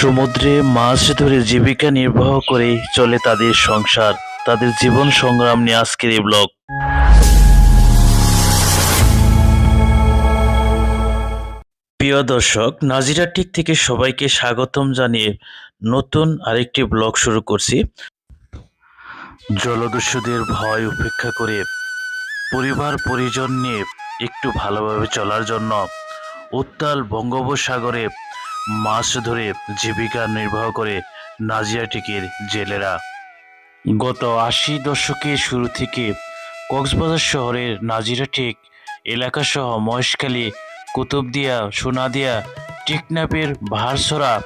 সমুদ্রে মাছ ধরে জীবিকা নির্বাহ করেই চলে তাদের সংসার। তাদের জীবন সংগ্রাম নিয়ে আজকের এই ব্লগ। প্রিয় দর্শক, নাজিরা টিক থেকে সবাইকে স্বাগতম জানিয়ে নতুন আরেকটি ব্লগ শুরু করছি। জলদস্যুদের ভয় উপেক্ষা করে পরিবার পরিজন নিয়ে একটু ভালোভাবে চলার জন্য উত্তাল বঙ্গোপসাগরে মাছ ধরে জীবিকা নির্বাহ করে নাজিয়াটিকের জেলেরা। গত আশি দশকের শুরু থেকে কক্সবাজার শহরের নাজিরাটিক এলাকাসহ মহেশখালী, কুতুবদিয়া, সোনাদিয়া, টেকনাপের ভারসরা,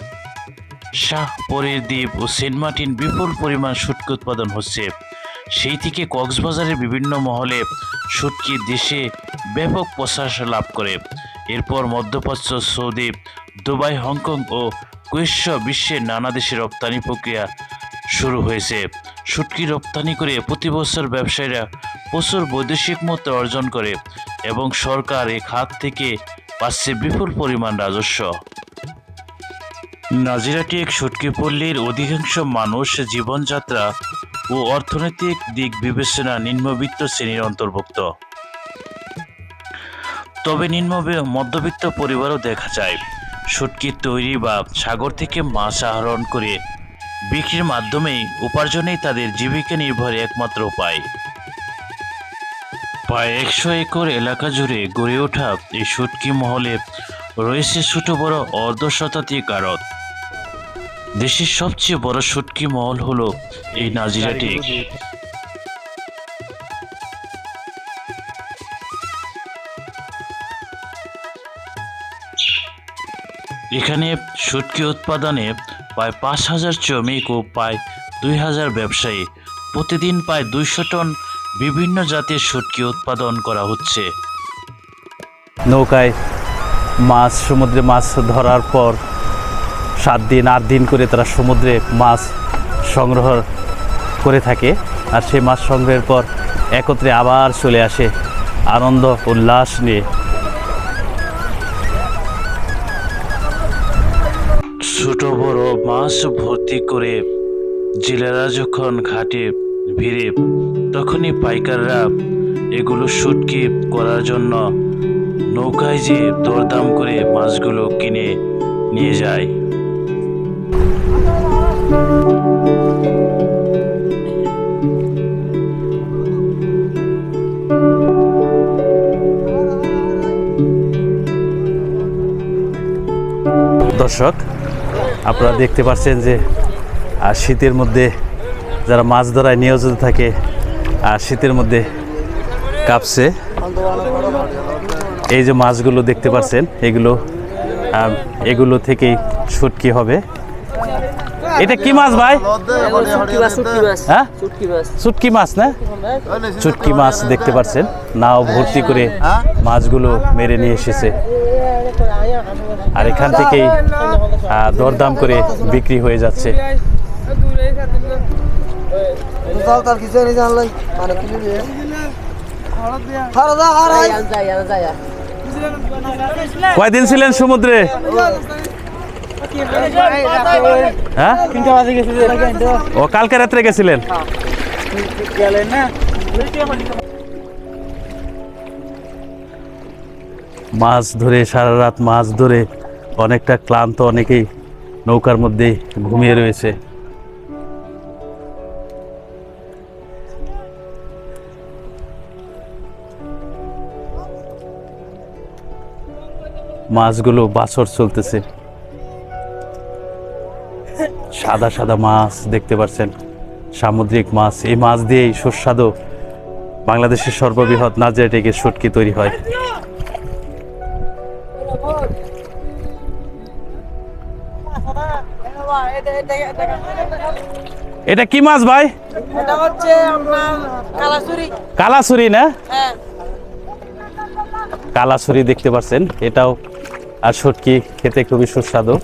শাহপরের দ্বীপ ও সেন্ট মার্টিন বিপুল পরিমাণ শুটকি উৎপাদন হচ্ছে। সেই থেকে কক্সবাজারের বিভিন্ন মহলে শুটকি দেশে ব্যাপক প্রশ্বাস লাভ করে। এরপর মধ্যপ্রাচ্য সৌদি দুবাই, হংকং ও কুয়েশ্য বিশ্বের নানা দেশে রপ্তানি প্রক্রিয়া শুরু হয়েছে। শুটকি রপ্তানি করে প্রতি বছর ব্যবসায়ীরা প্রচুর বৈদেশিক মুদ্রা অর্জন করে এবং সরকার এ খাত থেকে পাচ্ছে বিপুল পরিমাণ রাজস্ব। নাজিরাটি এক সুটকি পল্লীর অধিকাংশ মানুষ জীবনযাত্রা ও অর্থনৈতিক দিক বিবেচনা নিম্নবিত্ত শ্রেণির অন্তর্ভুক্ত। তবে নিম্ন মধ্যবিত্ত পরিবারও দেখা যায়। শুটকি তৈরি বা সাগর থেকে মাছ আহরণ করে বিক্রির মাধ্যমেই উপার্জনেই তাদের জীবিকা নির্ভরের একমাত্র উপায়। প্রায় একশো একর এলাকা জুড়ে গড়ে ওঠা এই শুটকি মহলে রয়েছে ছোট বড় অর্ধ শতাধিক আড়ত। দেশের সবচেয়ে বড় শুটকি মহল হলো এই নাজিরাটি এখানে শুটকি উৎপাদনে প্রায় পাঁচ হাজার শ্রমিক ও প্রায় দুই হাজার ব্যবসায়ী। প্রতিদিন প্রায় দুইশো টন বিভিন্ন জাতের শুটকি উৎপাদন করা হচ্ছে। নৌকায় মাছ, সমুদ্রে মাছ ধরার পর সাত দিন, আট দিন করে তারা সমুদ্রে মাছ সংগ্রহ করে থাকে। আর সেই মাছ সংগ্রহের পর একত্রে আবার চলে আসে। আনন্দ, উল্লাস নিয়ে ছোট বড় মাছ ভর্তি করে জেলেরা যখন ঘাটে ভিড়ে, তখনই পাইকাররা এগুলো শুটকি করার জন্য নৌকায় যে দরদাম করে মাছগুলো কিনে নিয়ে যায়। দর্শক আপনারা দেখতে পাচ্ছেন যে শীতের মধ্যে যারা মাছ ধরায় নিয়োজিত থাকে আর শীতের মধ্যে কাঁপছে। এই যে মাছগুলো দেখতে পাচ্ছেন, এগুলো এগুলো থেকেই শুটকি হবে। এটা কি মাছ ভাই? হ্যাঁ? মাছ না? চুটকি মাছ দেখতে পাচ্ছেন। নাও ভর্তি করে মাছগুলো মেরে নিয়ে এসেছে। আর এখান থেকেই দরদাম করে বিক্রি হয়ে যাচ্ছে। কয়দিন ছিলেন সমুদ্রে? হ্যাঁ তিনটা বাজে গেছে ও কালকে রাত্রে গেছিলেন? মাছ ধরে সারা রাত মাছ ধরে অনেকটা ক্লান্ত অনেকেই নৌকার মধ্যেই ঘুমিয়ে রয়েছে। মাছগুলো বাছর চলতেছে। সাদা সাদা মাছ দেখতে পাচ্ছেন সামুদ্রিক মাছ। এই মাছ দিয়েই সুস্বাদু বাংলাদেশের সর্ববৃহৎ নাজিয়াটেকের শুটকি তৈরি হয়। এটা কি মাছ ভাই? এটা হচ্ছে আপনার কালাচুরি কালাছুরি না? হ্যাঁ। কালাছুরি দেখতে পাচ্ছেন এটাও আর শুটকি খেতে খুবই সুস্বাদু।